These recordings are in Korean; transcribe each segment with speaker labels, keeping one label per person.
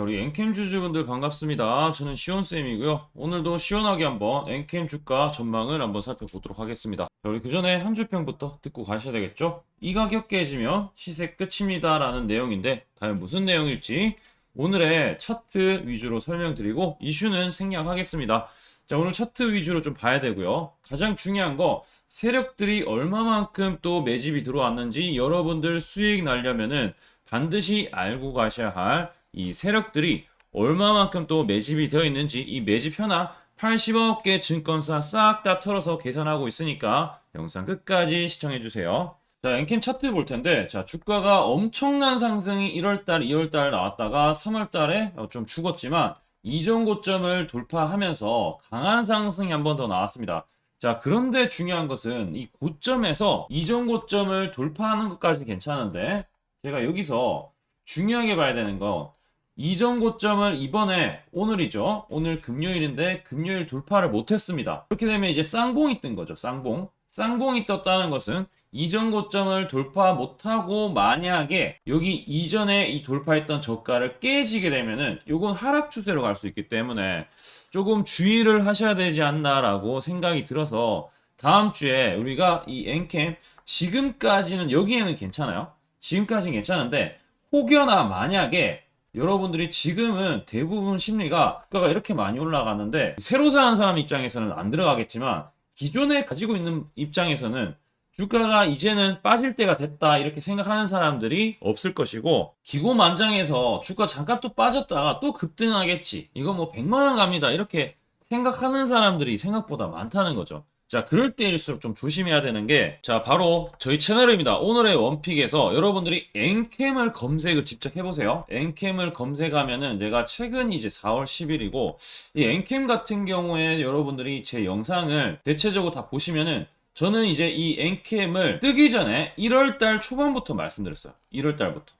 Speaker 1: 자, 우리 엔캠 주주분들 반갑습니다. 저는 시온쌤이고요. 오늘도 시원하게 한번 엔캠 주가 전망을 한번 살펴보도록 하겠습니다. 자, 우리 그 전에 한 주평부터 듣고 가셔야 되겠죠? 이 가격 깨지면 시세 끝입니다. 라는 내용인데, 과연 무슨 내용일지 오늘의 차트 위주로 설명드리고 이슈는 생략하겠습니다. 자, 오늘 차트 위주로 좀 봐야 되고요. 가장 중요한 거, 세력들이 얼마만큼 또 매집이 들어왔는지 여러분들 수익 날려면은 반드시 알고 가셔야 할 이 세력들이 얼마만큼 또 매집이 되어 있는지 이 매집 현황 80억 개 증권사 싹 다 털어서 계산하고 있으니까 영상 끝까지 시청해 주세요. 자, 엔캠 차트 볼 텐데, 자, 주가가 엄청난 상승이 1월달, 2월달 나왔다가 3월달에 어, 좀 죽었지만, 이전 고점을 돌파하면서 강한 상승이 한 번 더 나왔습니다. 자, 그런데 중요한 것은 이 고점에서 이전 고점을 돌파하는 것까지 괜찮은데, 제가 여기서 중요하게 봐야 되는 거, 이전 고점을 이번에 오늘이죠. 오늘 금요일인데 금요일 돌파를 못했습니다. 그렇게 되면 이제 쌍봉이 뜬 거죠. 쌍봉. 쌍봉이 떴다는 것은 이전 고점을 돌파 못하고 만약에 여기 이전에 이 돌파했던 저가를 깨지게 되면은 요건 하락 추세로 갈 수 있기 때문에 조금 주의를 하셔야 되지 않나라고 생각이 들어서 다음 주에 우리가 이 엔캠 지금까지는 여기에는 괜찮아요. 지금까지는 괜찮은데 혹여나 만약에 여러분들이 지금은 대부분 심리가 주가가 이렇게 많이 올라가는데 새로 사는 사람 입장에서는 안 들어가겠지만 기존에 가지고 있는 입장에서는 주가가 이제는 빠질 때가 됐다 이렇게 생각하는 사람들이 없을 것이고 기고만장해서 주가 잠깐 또 빠졌다가 또 급등하겠지. 이거 뭐 100만원 갑니다. 이렇게 생각하는 사람들이 생각보다 많다는 거죠 자 그럴 때일수록 좀 조심해야 되는 게 자 바로 저희 채널입니다. 오늘의 원픽에서 여러분들이 엔캠을 검색을 직접 해보세요. 엔캠을 검색하면은 제가 최근 이제 4월 10일이고 이 엔캠 같은 경우에 여러분들이 제 영상을 대체적으로 다 보시면은 저는 이제 이 엔캠을 뜨기 전에 1월달 초반부터 말씀드렸어요. 1월달부터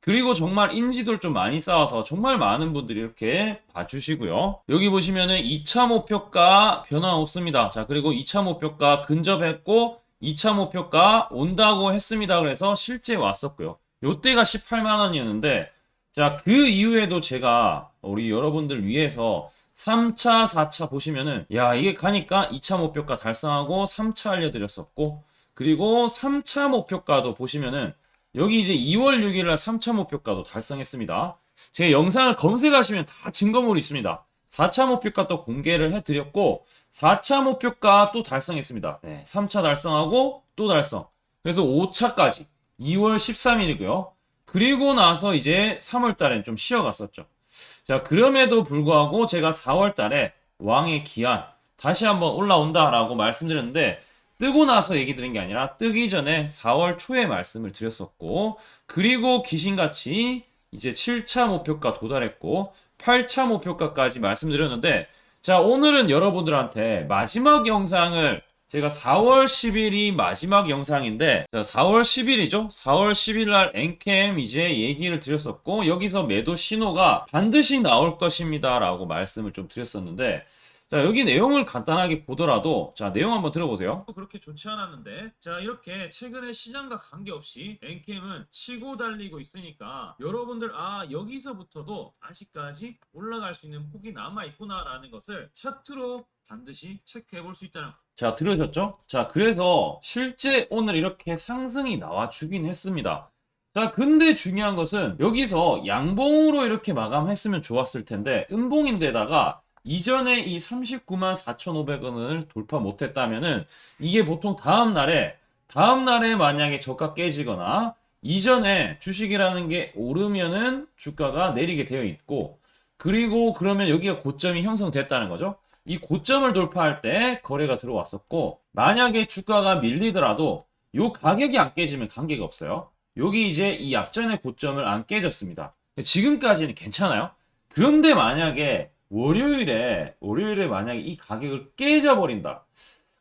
Speaker 1: 그리고 정말 인지도를 좀 많이 쌓아서 정말 많은 분들이 이렇게 봐주시고요. 여기 보시면은 2차 목표가 변화 없습니다. 자, 그리고 2차 목표가 근접했고 2차 목표가 온다고 했습니다. 그래서 실제 왔었고요. 요때가 18만 원이었는데 자, 그 이후에도 제가 우리 여러분들 위해서 3차, 4차 보시면은 야, 이게 가니까 2차 목표가 달성하고 3차 알려드렸었고 그리고 3차 목표가도 보시면은 여기 이제 2월 6일 날 3차 목표가도 달성했습니다. 제 영상을 검색하시면 다 증거물이 있습니다. 4차 목표가 또 공개를 해드렸고 4차 목표가 또 달성했습니다. 네, 3차 달성하고 또 달성. 그래서 5차까지 2월 13일이고요. 그리고 나서 이제 3월 달엔 좀 쉬어갔었죠. 자, 그럼에도 불구하고 제가 4월 달에 왕의 기한 다시 한번 올라온다라고 말씀드렸는데 뜨고 나서 얘기 드린 게 아니라 뜨기 전에 4월 초에 말씀을 드렸었고 그리고 귀신같이 이제 7차 목표가 도달했고 8차 목표가까지 말씀드렸는데 자 오늘은 여러분들한테 마지막 영상을 제가 4월 10일이 마지막 영상인데 자 4월 10일이죠? 4월 10일 날 엔캠 이제 얘기를 드렸었고 여기서 매도 신호가 반드시 나올 것입니다 라고 말씀을 좀 드렸었는데 자, 여기 내용을 간단하게 보더라도, 자, 내용 한번 들어보세요. 그렇게 좋지 않았는데, 자, 이렇게 최근에 시장과 관계없이 엔캠은 치고 달리고 있으니까, 여러분들, 아, 여기서부터도 아직까지 올라갈 수 있는 폭이 남아 있구나라는 것을 차트로 반드시 체크해 볼 수 있다는. 자, 들으셨죠? 자, 그래서 실제 오늘 이렇게 상승이 나와 주긴 했습니다. 자, 근데 중요한 것은 여기서 양봉으로 이렇게 마감했으면 좋았을 텐데, 음봉인데다가 이전에 이 39만 4,500원을 돌파 못했다면은 이게 보통 다음 날에 다음 날에 만약에 저가 깨지거나 이전에 주식이라는 게 오르면은 주가가 내리게 되어 있고 그리고 그러면 여기가 고점이 형성됐다는 거죠. 이 고점을 돌파할 때 거래가 들어왔었고 만약에 주가가 밀리더라도 요 가격이 안 깨지면 관계가 없어요. 여기 이제 이 약전의 고점을 안 깨졌습니다. 지금까지는 괜찮아요. 그런데 만약에 월요일에 월요일에 만약에 이 가격을 깨져버린다.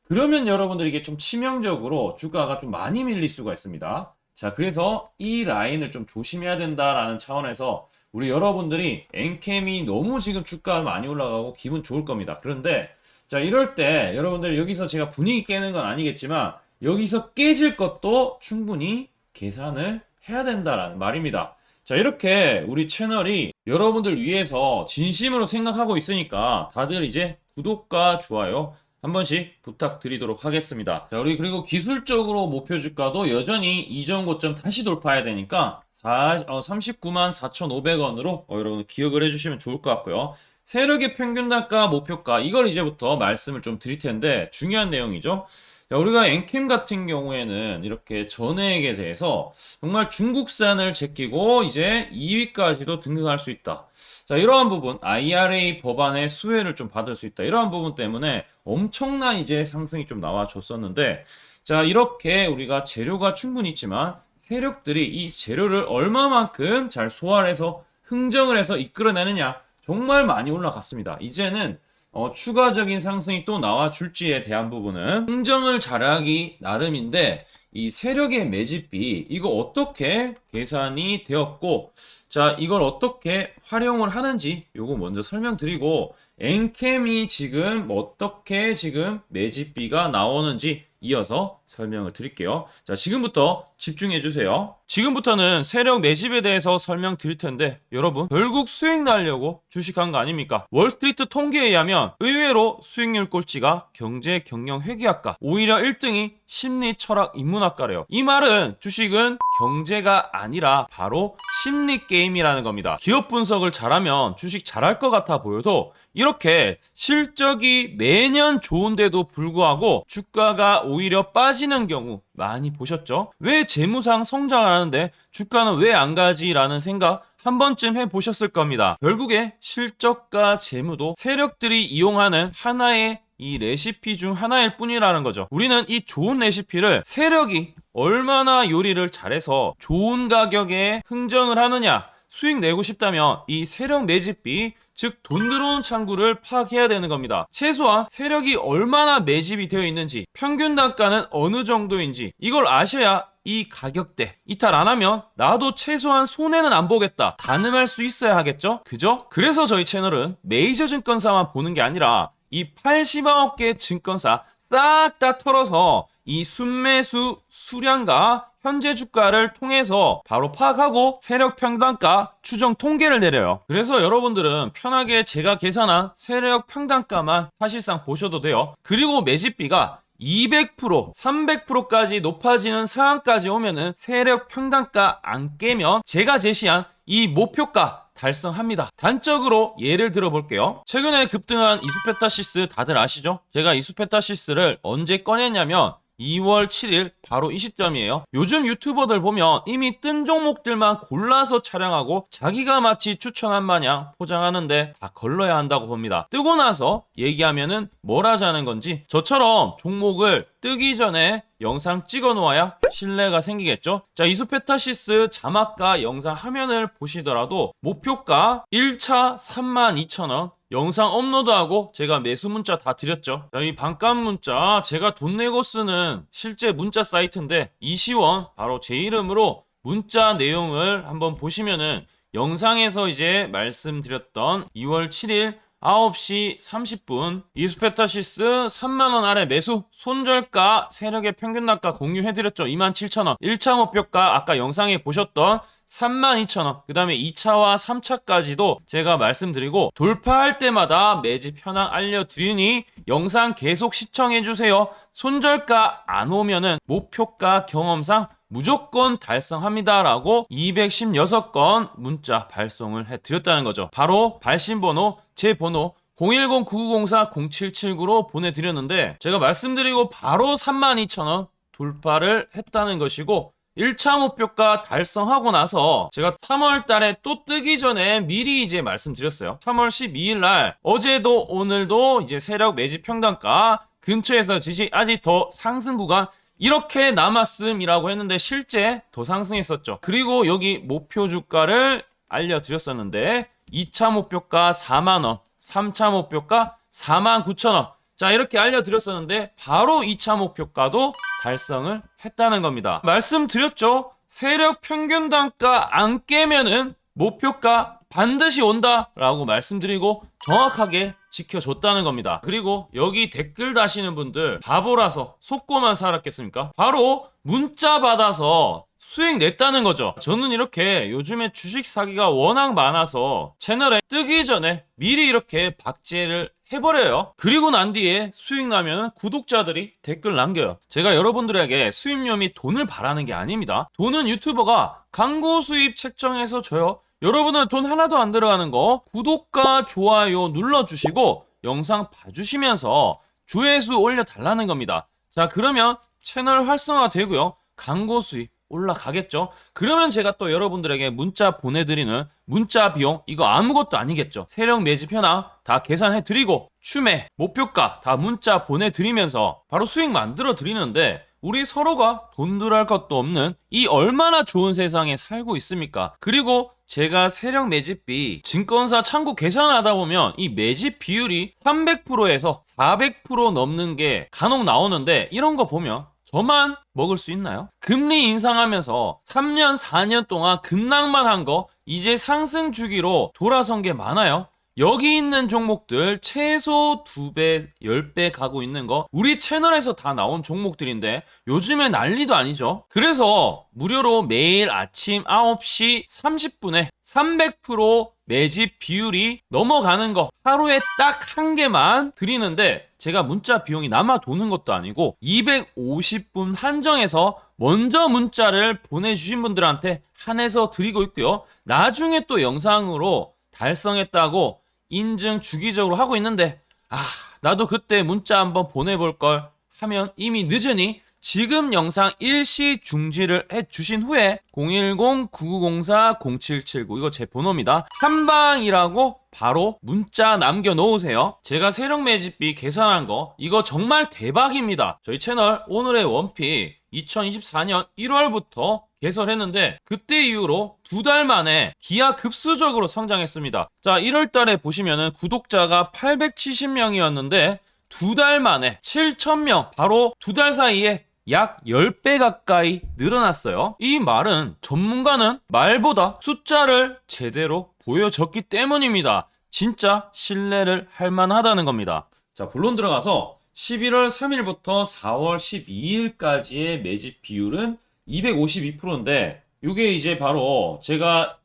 Speaker 1: 그러면 여러분들 이게 좀 치명적으로 주가가 좀 많이 밀릴 수가 있습니다. 자, 그래서 이 라인을 좀 조심해야 된다라는 차원에서 우리 여러분들이 엔캠이 너무 지금 주가 많이 올라가고 기분 좋을 겁니다. 그런데 자, 이럴 때 여러분들 여기서 제가 분위기 깨는 건 아니겠지만 여기서 깨질 것도 충분히 계산을 해야 된다라는 말입니다. 자, 이렇게 우리 채널이 여러분들 위해서 진심으로 생각하고 있으니까 다들 이제 구독과 좋아요 한 번씩 부탁드리도록 하겠습니다. 자, 우리 그리고 기술적으로 목표 주가도 여전히 이전 고점 다시 돌파해야 되니까 39만 4,500원으로 어, 여러분 기억을 해주시면 좋을 것 같고요. 세력의 평균 단가 목표가 이걸 이제부터 말씀을 좀 드릴 텐데 중요한 내용이죠. 자, 우리가 엔캠 같은 경우에는 이렇게 전액에 대해서 정말 중국산을 제끼고 이제 2위까지도 등극할 수 있다. 자, 이러한 부분, IRA 법안의 수혜를 좀 받을 수 있다. 이러한 부분 때문에 엄청난 이제 상승이 좀 나와줬었는데, 자, 이렇게 우리가 재료가 충분히 있지만, 세력들이 이 재료를 얼마만큼 잘 소화를 해서 흥정을 해서 이끌어내느냐, 정말 많이 올라갔습니다. 이제는 어, 추가적인 상승이 또 나와줄지에 대한 부분은 흥정을 잘하기 나름인데 이 세력의 매집비 이거 어떻게 계산이 되었고 자 이걸 어떻게 활용을 하는지 요거 먼저 설명드리고 엔캠이 지금 어떻게 지금 매집비가 나오는지 이어서 설명을 드릴게요. 자, 지금부터 집중해 주세요. 지금부터는 세력 매집에 대해서 설명드릴 텐데 여러분 결국 수익 날려고 주식한 거 아닙니까? 월스트리트 통계에 의하면 의외로 수익률 꼴찌가 경제 경영 회계학과 오히려 1등이 심리 철학 인문학과래요. 이 말은 주식은 경제가 아니라 바로 심리 게임이라는 겁니다. 기업 분석을 잘하면 주식 잘할 것 같아 보여도 이렇게 실적이 매년 좋은데도 불구하고 주가가 오히려 빠지 는 경우 많이 보셨죠? 왜 재무상 성장을 하는데 주가는 왜 안 가지라는 생각 한 번쯤 해보셨을 겁니다. 결국에 실적과 재무도 세력들이 이용하는 하나의 이 레시피 중 하나일 뿐이라는 거죠. 우리는 이 좋은 레시피를 세력이 얼마나 요리를 잘해서 좋은 가격에 흥정을 하느냐 수익 내고 싶다면 이 세력 매집비 즉 돈 들어오는 창구를 파악해야 되는 겁니다. 최소한 세력이 얼마나 매집이 되어 있는지 평균 단가는 어느 정도인지 이걸 아셔야 이 가격대 이탈 안 하면 나도 최소한 손해는 안 보겠다 가늠할 수 있어야 하겠죠 그죠? 그래서 저희 채널은 메이저 증권사만 보는 게 아니라 이 80억 개 증권사 싹 다 털어서 이 순매수 수량과 현재 주가를 통해서 바로 파악하고 세력 평단가 추정 통계를 내려요. 그래서 여러분들은 편하게 제가 계산한 세력 평단가만 사실상 보셔도 돼요. 그리고 매집비가 200%, 300%까지 높아지는 상황까지 오면은 세력 평단가 안 깨면 제가 제시한 이 목표가 달성합니다. 단적으로 예를 들어 볼게요. 최근에 급등한 이수페타시스 다들 아시죠? 제가 이수페타시스를 언제 꺼냈냐면 2월 7일 바로 이 시점이에요. 요즘 유튜버들 보면 이미 뜬 종목들만 골라서 촬영하고 자기가 마치 추천한 마냥 포장하는데 다 걸러야 한다고 봅니다. 뜨고 나서 얘기하면은 뭘 하자는 건지 저처럼 종목을 뜨기 전에 영상 찍어 놓아야 신뢰가 생기겠죠? 자, 이수페타시스 자막과 영상 화면을 보시더라도 목표가 1차 32,000원, 영상 업로드하고 제가 매수 문자 다 드렸죠. 자, 이 반값 문자 제가 돈 내고 쓰는 실제 문자 사이트인데 이시원 바로 제 이름으로 문자 내용을 한번 보시면은 영상에서 이제 말씀드렸던 2월 7일 9시 30분. 이수페타시스 3만원 아래 매수. 손절가 세력의 평균 낙가 공유해드렸죠. 27,000원. 1차 목표가 아까 영상에 보셨던 32,000원. 그 다음에 2차와 3차까지도 제가 말씀드리고 돌파할 때마다 매집 현황 알려드리니 영상 계속 시청해주세요. 손절가 안 오면은 목표가 경험상 무조건 달성합니다라고 216건 문자 발송을 해드렸다는 거죠. 바로 발신번호 제 번호 010-9904-0779로 보내드렸는데 제가 말씀드리고 바로 32,000원 돌파를 했다는 것이고 1차 목표가 달성하고 나서 제가 3월 달에 또 뜨기 전에 미리 이제 말씀드렸어요. 3월 12일 날 어제도 오늘도 이제 세력 매집 평단가 근처에서 지지 아직 더 상승 구간 이렇게 남았음이라고 했는데 실제 더 상승했었죠. 그리고 여기 목표 주가를 알려드렸었는데 2차 목표가 4만원, 3차 목표가 4만 9천원. 자, 이렇게 알려드렸었는데 바로 2차 목표가도 달성을 했다는 겁니다. 말씀드렸죠? 세력 평균 단가 안 깨면은 목표가 반드시 온다라고 말씀드리고 정확하게 지켜줬다는 겁니다. 그리고 여기 댓글 다시는 분들 바보라서 속고만 살았겠습니까? 바로 문자 받아서 수익 냈다는 거죠. 저는 이렇게 요즘에 주식 사기가 워낙 많아서 채널에 뜨기 전에 미리 이렇게 박제를 해버려요. 그리고 난 뒤에 수익 나면 구독자들이 댓글 남겨요. 제가 여러분들에게 수입료 및 돈을 바라는 게 아닙니다. 돈은 유튜버가 광고 수입 책정해서 줘요. 여러분은 돈 하나도 안 들어가는 거 구독과 좋아요 눌러주시고 영상 봐주시면서 조회수 올려달라는 겁니다. 자 그러면 채널 활성화 되고요. 광고 수입 올라가겠죠. 그러면 제가 또 여러분들에게 문자 보내드리는 문자 비용 이거 아무것도 아니겠죠. 세력 매집 현황 다 계산해 드리고 추매 목표가 다 문자 보내드리면서 바로 수익 만들어 드리는데 우리 서로가 돈 들어갈 것도 없는 이 얼마나 좋은 세상에 살고 있습니까? 그리고 제가 세력 매집비 증권사 창구 계산하다 보면 이 매집 비율이 300%에서 400% 넘는 게 간혹 나오는데 이런 거 보면 저만 먹을 수 있나요? 금리 인상하면서 3년, 4년 동안 급락만 한 거 이제 상승 주기로 돌아선 게 많아요. 여기 있는 종목들 최소 2배, 10배 가고 있는 거 우리 채널에서 다 나온 종목들인데 요즘에 난리도 아니죠. 그래서 무료로 매일 아침 9시 30분에 300% 매집 비율이 넘어가는 거 하루에 딱 한 개만 드리는데 제가 문자 비용이 남아 도는 것도 아니고 250분 한정해서 먼저 문자를 보내주신 분들한테 한해서 드리고 있고요. 나중에 또 영상으로 달성했다고 인증 주기적으로 하고 있는데 아 나도 그때 문자 한번 보내볼 걸 하면 이미 늦으니 지금 영상 일시 중지를 해주신 후에 010-9904-0779 이거 제 번호입니다. 한방이라고 바로 문자 남겨 놓으세요. 제가 세력 매집비 계산한 거 이거 정말 대박입니다. 저희 채널 오늘의 원피 2024년 1월부터 개설했는데 그때 이후로 두 달 만에 기하 급수적으로 성장했습니다. 자, 1월 달에 보시면은 구독자가 870명이었는데 두 달 만에 7,000명 바로 두 달 사이에 약 10배 가까이 늘어났어요. 이 말은 전문가는 말보다 숫자를 제대로 보여줬기 때문입니다. 진짜 신뢰를 할 만하다는 겁니다. 자, 본론 들어가서 11월 3일부터 4월 12일까지의 매집 비율은 252%인데 이게 이제 바로 제가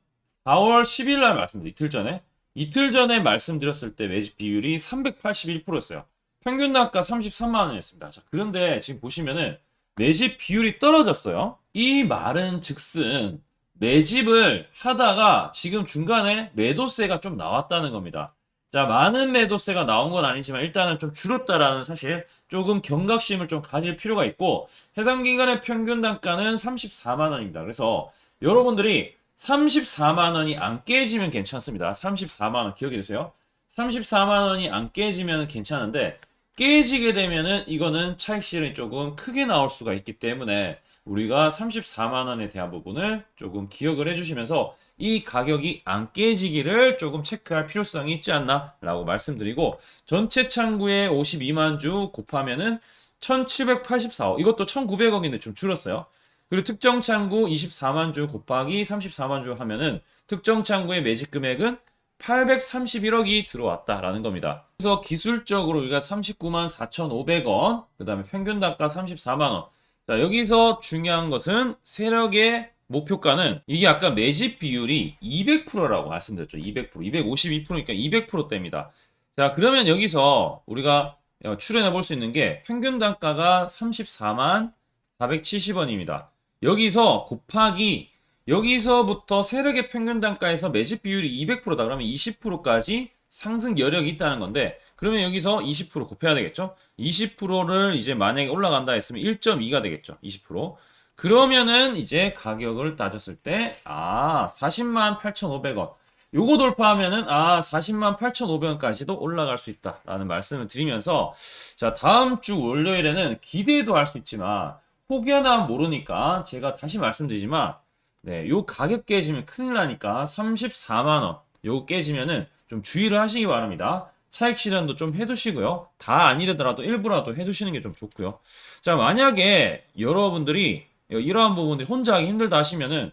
Speaker 1: 4월 10일 날 말씀드린 이틀 전에 이틀 전에 말씀드렸을 때 매집 비율이 381%였어요. 평균 단가 33만 원이었습니다. 자, 그런데 지금 보시면은 매집 비율이 떨어졌어요. 이 말은 즉슨 매집을 하다가 지금 중간에 매도세가 좀 나왔다는 겁니다. 자, 많은 매도세가 나온 건 아니지만 일단은 좀 줄었다라는 사실 조금 경각심을 좀 가질 필요가 있고 해당 기간의 평균 단가는 34만 원입니다. 그래서 여러분들이 34만 원이 안 깨지면 괜찮습니다. 34만 원 기억해 두세요. 34만 원이 안 깨지면 괜찮은데 깨지게 되면은 이거는 차익 실현이 조금 크게 나올 수가 있기 때문에 우리가 34만 원에 대한 부분을 조금 기억을 해주시면서 이 가격이 안 깨지기를 조금 체크할 필요성이 있지 않나라고 말씀드리고 전체 창구에 52만 주 곱하면은 1784억 이것도 1900억인데 좀 줄었어요. 그리고 특정 창구 24만 주 곱하기 34만 주 하면은 특정 창구의 매집 금액은 831억이 들어왔다라는 겁니다. 그래서 기술적으로 우리가 39만 4,500원, 그 다음에 평균 단가 34만원. 자, 여기서 중요한 것은 세력의 목표가는 이게 아까 매집 비율이 200%라고 말씀드렸죠. 200%, 252%니까 200%대입니다. 자, 그러면 여기서 우리가 출연해 볼 수 있는 게 평균 단가가 34만 470원입니다. 여기서 곱하기 여기서부터 세력의 평균 단가에서 매집 비율이 200%다 그러면 20%까지 상승 여력이 있다는 건데 그러면 여기서 20% 곱해야 되겠죠? 20%를 이제 만약에 올라간다 했으면 1.2가 되겠죠. 20%. 그러면은 이제 가격을 따졌을 때 아, 40만 8,500원. 요거 돌파하면은 아, 40만 8,500원까지도 올라갈 수 있다라는 말씀을 드리면서 자, 다음 주 월요일에는 기대도 할 수 있지만 혹여나 모르니까 제가 다시 말씀드리지만 네, 요 가격 깨지면 큰일 나니까 34만원. 요거 깨지면은 좀 주의를 하시기 바랍니다. 차익 실현도 좀 해두시고요. 다 아니더라도 일부라도 해두시는 게 좀 좋고요. 자, 만약에 여러분들이 이러한 부분들이 혼자 하기 힘들다 하시면은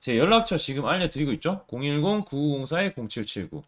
Speaker 1: 제 연락처 지금 알려드리고 있죠? 010-9904-0779.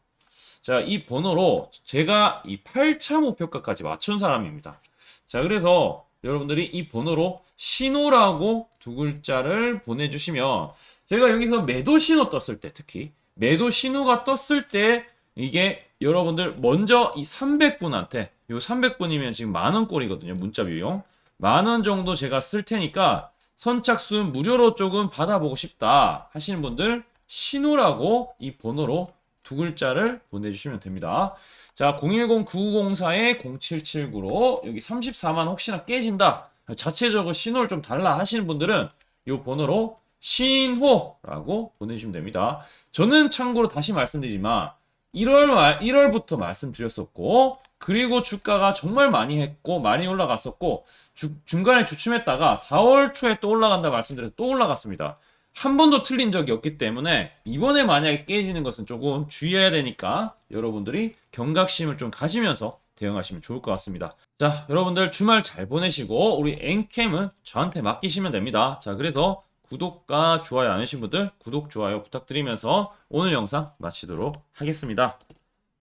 Speaker 1: 자, 이 번호로 제가 이 8차 목표가까지 맞춘 사람입니다. 자, 그래서 여러분들이 이 번호로 신호라고 두 글자를 보내주시면 제가 여기서 매도 신호 떴을 때 특히 매도 신호가 떴을 때 이게 여러분들 먼저 이 300분한테 요 300분이면 지금 만원 꼴이거든요 문자 비용 만 원 정도 제가 쓸 테니까 선착순 무료로 조금 받아보고 싶다 하시는 분들 신호라고 이 번호로 두 글자를 보내주시면 됩니다. 자, 010-9904-0779로 여기 34만 혹시나 깨진다. 자체적으로 신호를 좀 달라 하시는 분들은 이 번호로 신호라고 보내주시면 됩니다. 저는 참고로 다시 말씀드리지만 1월 말 1월부터 말씀드렸었고 그리고 주가가 정말 많이 했고 많이 올라갔었고 주- 중간에 주춤했다가 4월 초에 또 올라간다 말씀드려서 또 올라갔습니다. 한 번도 틀린 적이 없기 때문에 이번에 만약에 깨지는 것은 조금 주의해야 되니까 여러분들이 경각심을 좀 가지면서 대응하시면 좋을 것 같습니다. 자, 여러분들 주말 잘 보내시고 우리 엔캠은 저한테 맡기시면 됩니다. 자, 그래서 구독과 좋아요 안 하신 분들 구독, 좋아요 부탁드리면서 오늘 영상 마치도록 하겠습니다.